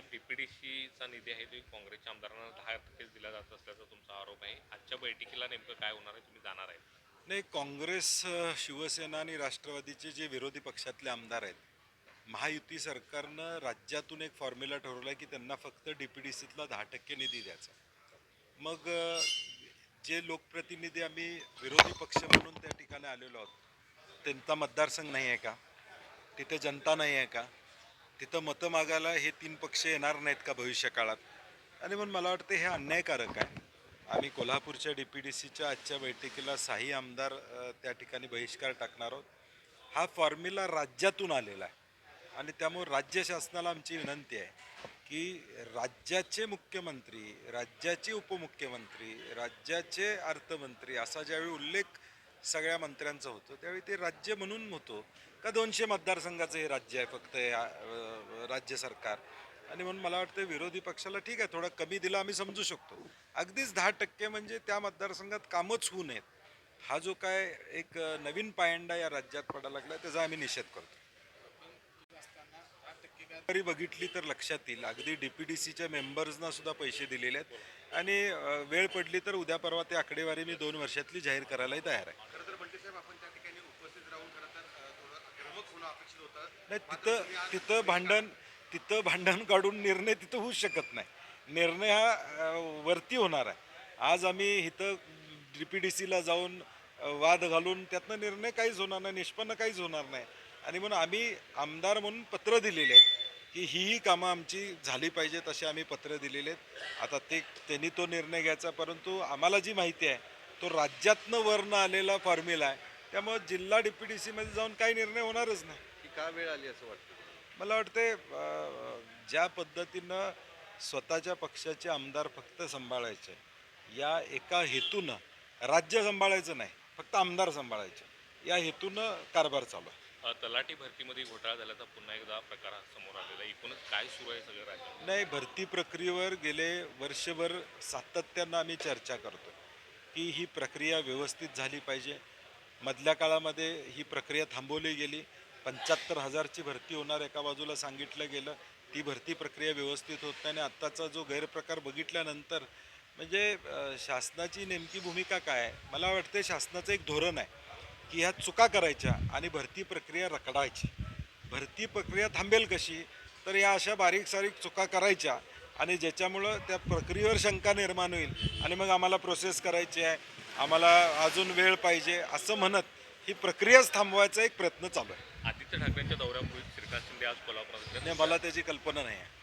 साहेब डीपीडीसीचा निधी आहे तो काँग्रेसच्या आमदारांना दहा टक्के दिला जात असल्याचा तुमचा आरोप आहे. आजच्या बैठकीला नेमकं काय होणार आहे तुम्ही जाणार आहे नाही काँग्रेस शिवसेना आणि राष्ट्रवादीचे जे विरोधी पक्षातले आमदार आहेत महायुती सरकारनं राज्यातून एक फॉर्म्युला ठरवला की त्यांना फक्त डी पी डी सीतला दहा टक्के निधी द्यायचा. मग जे लोकप्रतिनिधी आम्ही विरोधी पक्ष म्हणून त्या ठिकाणी आलेलो आहोत त्यांचा मतदारसंघ नाही आहे का? तिथे जनता नाही आहे का? तिथं मतं मागायला हे तीन पक्ष येणार नाहीत का भविष्य काळात आणि म्हणून मला वाटतं हे अन्यायकारक आहे. आम्ही कोल्हापूरच्या डी पी डी सीच्या आजच्या बैठकीला साही आमदार त्या ठिकाणी बहिष्कार टाकणार आहोत. हा फॉर्म्युला राज्यातून आलेला आहे. आणि त्यामुळे राज्य शासनाला आमची विनंती आहे की राज्याचे मुख्यमंत्री राज्याचे उपमुख्यमंत्री राज्याचे अर्थमंत्री असा ज्यावेळी उल्लेख सगळ्या मंत्र्यांचं होतं. त्यावेळी ते राज्य म्हणून होतो. का दोनशे मतदारसंघाचं हे राज्य आहे फक्त हे, अ, राज्य सरकार. आणि म्हणून मला वाटतं विरोधी पक्षाला ठीक आहे थोडा कमी दिला आम्ही समजू शकतो. अगदीच दहा टक्के म्हणजे त्या मतदारसंघात कामच होऊ नयेत. हा जो काय एक अ, नवीन पायंडा या राज्यात पडायला लागला त्याचा आम्ही निषेध करतो. तरी बघितली तर लक्षात येईल. अगदी डी पी डी सीच्या मेंबर्सना सुद्धा पैसे दिलेले आहेत. आणि वेळ पडली तर उद्या परवा ते आकडेवारी मी दोन वर्षातली जाहीर करायलाही तयार आहे. नाही तिथं तिथं भांडण तिथं भांडण काढून निर्णय तिथं होऊच शकत नाही. निर्णय हा वरती होणार आहे. आज आम्ही इथं डी पी डी सीला जाऊन वाद घालून त्यातनं निर्णय काहीच होणार नाही निष्पन्न काहीच होणार नाही. आणि म्हणून आम्ही आमदार म्हणून पत्र दिलेले आहेत. की ही कामं आमची झाली पाहिजेत असे आम्ही पत्र दिलेले आहेत. आता ते त्यांनी तो निर्णय घ्यायचा परंतु आम्हाला जी माहिती आहे तो राज्यातनं वरनं आलेला फॉर्म्युला आहे. त्यामुळे जिल्हा डी पी डी सीमध्ये जाऊन काही निर्णय होणारच नाही. की का वेळ आली असं वाटतं? मला वाटते ज्या पद्धतीनं स्वतःच्या पक्षाचे आमदार फक्त सांभाळायचे या एका हेतूनं राज्य सांभाळायचं नाही फक्त आमदार सांभाळायचे या हेतूनं कारभार चालू आहे. तलाठी भरतीमध्ये घोटाळा झाल्याचा पुन्हा एकदा प्रकार समोर आलेला आहे. एकूणच काय सुरू आहे सगळं राज्यात नाही भरती प्रक्रियेवर गेले वर्षभर सातत्यानं आम्ही चर्चा करतो की ही प्रक्रिया व्यवस्थित झाली पाहिजे. मधल्या काळामध्ये ही प्रक्रिया थांबवली गेली. पंच्याहत्तर हजारची भरती होणार एका बाजूला सांगितलं गेलं. ती भरती प्रक्रिया व्यवस्थित होत नाही आणि आत्ताचा जो गैरप्रकार बघितल्यानंतर म्हणजे शासनाची नेमकी भूमिका काय आहे? मला वाटते शासनाचं एक धोरण आहे. की ह्या चुका करायच्या आणि भरती प्रक्रिया रखडायची. भरती प्रक्रिया थांबेल कशी? तर या अशा बारीक सारीक चुका करायच्या आणि ज्याच्यामुळं त्या प्रक्रियेवर शंका निर्माण होईल आणि मग आम्हाला प्रोसेस करायची आहे. आम्हाला अजून वेळ पाहिजे असं म्हणत ही प्रक्रियाच थांबवायचा एक प्रयत्न चालू आहे. आदित्य ठाकरेंच्या दौऱ्यापूर्वी श्रीकांत शिंदे आज कोल्हापुरात मला त्याची कल्पना नाही आहे.